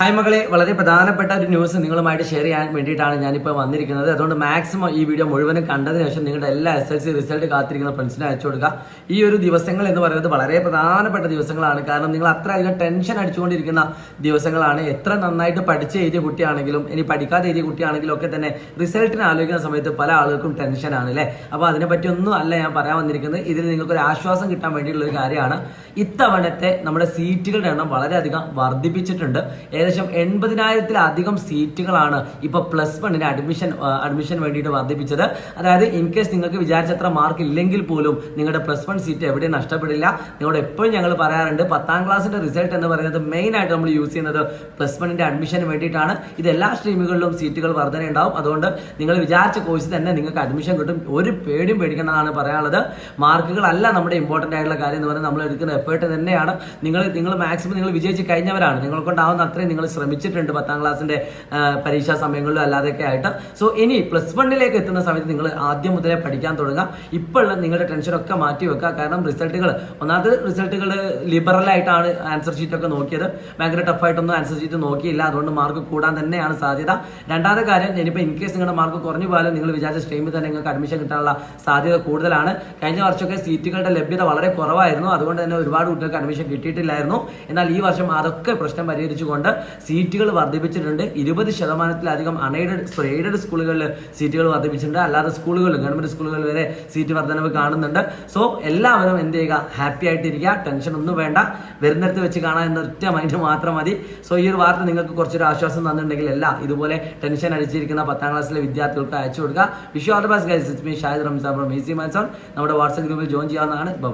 Hi മകളെ വളരെ പ്രധാനപ്പെട്ട ഒരു ന്യൂസ് നിങ്ങളുമായിട്ട് ഷെയർ ചെയ്യാൻ വേണ്ടിയിട്ടാണ് ഞാനിപ്പോൾ വന്നിരിക്കുന്നത്. അതുകൊണ്ട് മാക്സിമം ഈ വീഡിയോ മുഴുവനും കണ്ടതിന് ശേഷം നിങ്ങളുടെ എല്ലാ എസ് എൽ സി റിസൾട്ട് കാത്തിരിക്കുന്ന ഫ്രണ്ട്സിനെ അയച്ചു കൊടുക്കുക. ഈ ഒരു ദിവസങ്ങൾ എന്ന് പറയുന്നത് വളരെ പ്രധാനപ്പെട്ട ദിവസങ്ങളാണ്. കാരണം നിങ്ങൾ അത്രയധികം ടെൻഷൻ അടിച്ചുകൊണ്ടിരിക്കുന്ന ദിവസങ്ങളാണ്. എത്ര നന്നായിട്ട് പഠിച്ച് എഴുതിയ കുട്ടിയാണെങ്കിലും ഇനി പഠിക്കാതെ എഴുതിയ കുട്ടിയാണെങ്കിലും ഒക്കെ തന്നെ റിസൾട്ടിനെ ആലോചിക്കുന്ന സമയത്ത് പല ആളുകൾക്കും ടെൻഷനാണ് അല്ലേ? അപ്പോൾ അതിനെപ്പറ്റി ഒന്നും അല്ല ഞാൻ പറയാൻ വന്നിരിക്കുന്നത്. ഇതിൽ നിങ്ങൾക്ക് ഒരു ആശ്വാസം കിട്ടാൻ വേണ്ടിയിട്ടുള്ള ഒരു കാര്യമാണ്. ഇത്തവണത്തെ നമ്മുടെ സീറ്റുകളുടെ എണ്ണം വളരെയധികം വർദ്ധിപ്പിച്ചിട്ടുണ്ട്. ഏകദേശം എൺപതിനായിരത്തിലധികം സീറ്റുകളാണ് ഇപ്പോൾ പ്ലസ് വണ്ണിന് അഡ്മിഷൻ അഡ്മിഷൻ വേണ്ടിയിട്ട് വർദ്ധിപ്പിച്ചത്. അതായത് ഇൻ കേസ് നിങ്ങൾക്ക് വിചാരിച്ചത്ര മാർക്ക് ഇല്ലെങ്കിൽ പോലും നിങ്ങളുടെ പ്ലസ് വൺ സീറ്റ് എവിടെയും നഷ്ടപ്പെടില്ല. നിങ്ങളോട് എപ്പോഴും ഞങ്ങൾ പറയാറുണ്ട് പത്താം ക്ലാസ്സിന്റെ റിസൾട്ട് എന്ന് പറയുന്നത് മെയിൻ ആയിട്ട് നമ്മൾ യൂസ് ചെയ്യുന്നത് പ്ലസ് വണ്ണിന്റെ അഡ്മിഷന് വേണ്ടിയിട്ടാണ്. ഇത് എല്ലാ സ്ട്രീമുകളിലും സീറ്റുകൾ വർധന ഉണ്ടാവും. അതുകൊണ്ട് നിങ്ങൾ വിചാരിച്ച കോഴ്സ് തന്നെ നിങ്ങൾക്ക് അഡ്മിഷൻ കിട്ടും. ഒരു പേടിയും പേടിക്കണമെന്നാണ് പറയാനുള്ളത്. മാർക്കുകൾ അല്ല നമ്മുടെ ഇമ്പോർട്ടന്റ് ആയിട്ടുള്ള കാര്യം എന്ന് പറഞ്ഞാൽ നമ്മൾ എടുക്കുന്ന എഫേർട്ട് തന്നെയാണ്. നിങ്ങൾ നിങ്ങൾ മാക്സിമം നിങ്ങൾ വിജയിച്ച് കഴിഞ്ഞവരാണ്. നിങ്ങളെ കൊണ്ടാവുന്ന അത്രയും നിങ്ങൾ ശ്രമിച്ചിട്ടുണ്ട് പത്താം ക്ലാസ്സിന്റെ പരീക്ഷാ സമയങ്ങളിലും അല്ലാതെയൊക്കെ ആയിട്ട്. സോ ഇനി പ്ലസ് വണ്ണിലേക്ക് എത്തുന്ന സമയത്ത് നിങ്ങൾ ആദ്യം മുതലേ പഠിക്കാൻ തുടങ്ങുക. ഇപ്പോഴുള്ള നിങ്ങളുടെ ടെൻഷനൊക്കെ മാറ്റി വെക്കുക. കാരണം റിസൾട്ടുകൾ ഒന്നാമത് റിസൾട്ടുകൾ ലിബറൽ ആയിട്ടാണ് ആൻസർ ഷീറ്റ് ഒക്കെ നോക്കിയത്. ഭയങ്കര ടഫായിട്ടൊന്നും ആൻസർ ഷീറ്റ് നോക്കിയില്ല. അതുകൊണ്ട് മാർക്ക് കൂടാൻ തന്നെയാണ് സാധ്യത. രണ്ടാമത്തെ കാര്യം ഇനിയിപ്പോൾ ഇൻ കേസ് നിങ്ങളുടെ മാർക്ക് കുറഞ്ഞു പോയാലും നിങ്ങൾ വിചാരിച്ച സ്ട്രീമിൽ തന്നെ നിങ്ങൾക്ക് അഡ്മിഷൻ കിട്ടാനുള്ള സാധ്യത കൂടുതലാണ്. കഴിഞ്ഞ വർഷമൊക്കെ സീറ്റുകളുടെ ലഭ്യത വളരെ കുറവായിരുന്നു. അതുകൊണ്ട് തന്നെ ഒരുപാട് കുട്ടികൾക്ക് അഡ്മിഷൻ കിട്ടിയിട്ടില്ലായിരുന്നു. എന്നാൽ ഈ വർഷം അതൊക്കെ പ്രശ്നം പരിഹരിച്ചുകൊണ്ട് സീറ്റുകൾ വർദ്ധിപ്പിച്ചിട്ടുണ്ട്. ഇരുപത് ശതമാനത്തിലധികം അൺഎയ്ഡഡ് സോറി എയ്ഡഡ് സ്കൂളുകളിൽ സീറ്റുകൾ വർദ്ധിപ്പിച്ചിട്ടുണ്ട്. അല്ലാതെ സ്കൂളുകളിൽ ഗവൺമെന്റ് സ്കൂളുകളിൽ വരെ സീറ്റ് വർധനവ് കാണുന്നുണ്ട്. സോ എല്ലാവരും എന്ത് ചെയ്യുക? ഹാപ്പി ആയിട്ടിരിക്കുക. ടെൻഷൻ ഒന്നും വേണ്ട. വരുന്നിടത്ത് വെച്ച് കാണാൻ എന്ന ഒറ്റ മൈൻഡ് മാത്രം മതി. സോ ഈ ഒരു വാർത്ത നിങ്ങൾക്ക് കുറച്ചൊരു ആശ്വാസം തന്നിട്ടുണ്ടെങ്കിൽ അല്ല ഇതുപോലെ ടെൻഷൻ അടിച്ചിരിക്കുന്ന പത്താം ക്ലാസ്സിലെ വിദ്യാർത്ഥികൾക്ക് അയച്ചു കൊടുക്കുക. Vishu all the best guys it's me Shahid Ramzan from easy monsoon നമ്മുടെ വാട്സ്ആപ്പ് ഗ്രൂപ്പിൽ ജോയിൻ ചെയ്യാവുന്നതാണ്. ബൈ